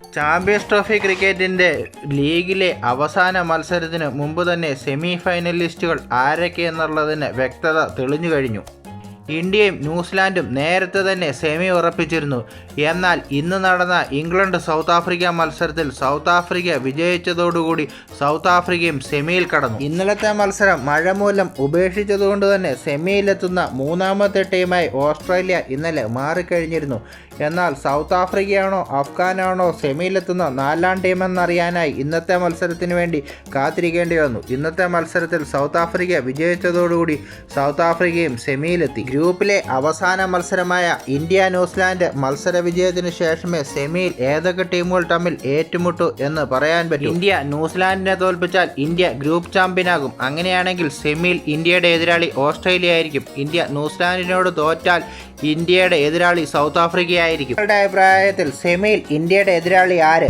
Champions trophy ക്രിക്കറ്റിന്റെ ലീഗിലെ അവസാന മത്സരത്തിന് മുമ്പ് തന്നെ സെമി ഫൈനലിസ്റ്റുകൾ ആരൊക്കെയെന്നുള്ളതിന് വ്യക്തത തെളിഞ്ഞു കഴിഞ്ഞു. ഇന്ത്യയും ന്യൂസിലാൻഡും നേരത്തെ തന്നെ സെമി ഉറപ്പിച്ചിരുന്നു. എന്നാൽ ഇന്ന് നടന്ന ഇംഗ്ലണ്ട് സൗത്ത് ആഫ്രിക്ക മത്സരത്തിൽ സൗത്ത് ആഫ്രിക്ക വിജയിച്ചതോടുകൂടി സൗത്ത് ആഫ്രിക്കയും സെമിയിൽ കടന്നു. ഇന്നലത്തെ മത്സരം മഴ മൂലം ഉപേക്ഷിച്ചതുകൊണ്ട് തന്നെ സെമിയിലെത്തുന്ന മൂന്നാമത്തെ ടീമായി ഓസ്ട്രേലിയ ഇന്നലെ മാറിക്കഴിഞ്ഞിരുന്നു. എന്നാൽ സൗത്ത് ആഫ്രിക്കയാണോ അഫ്ഗാനാണോ സെമിയിലെത്തുന്ന നാലാം ടീമെന്നറിയാനായി ഇന്നത്തെ മത്സരത്തിന് വേണ്ടി കാത്തിരിക്കേണ്ടി വന്നു. ഇന്നത്തെ മത്സരത്തിൽ സൗത്ത് ആഫ്രിക്ക വിജയിച്ചതോടുകൂടി സൗത്ത് ആഫ്രിക്കയും സെമിയിലെത്തി ഗ്രൂപ്പിലെ അവസാന മത്സരമായ ഇന്ത്യ ന്യൂസിലാൻഡ് മത്സര വിജയത്തിന് ശേഷമേ സെമിയിൽ ഏതൊക്കെ ടീമുകൾ തമ്മിൽ ഏറ്റുമുട്ടു എന്ന് പറയാൻ പറ്റും. ഇന്ത്യ ന്യൂസിലാൻഡിനെ തോൽപ്പിച്ചാൽ ഇന്ത്യ ഗ്രൂപ്പ് ചാമ്പ്യനാകും. അങ്ങനെയാണെങ്കിൽ സെമിയിൽ ഇന്ത്യയുടെ എതിരാളി ഓസ്ട്രേലിയ ആയിരിക്കും ഇന്ത്യ ന്യൂസിലാൻഡിനോട് തോറ്റാൽ ഇന്ത്യയുടെ എതിരാളി സൗത്ത് ആഫ്രിക്കയായിരിക്കും. നിങ്ങളുടെ അഭിപ്രായത്തിൽ സെമിയിൽ ഇന്ത്യയുടെ എതിരാളി ആര്?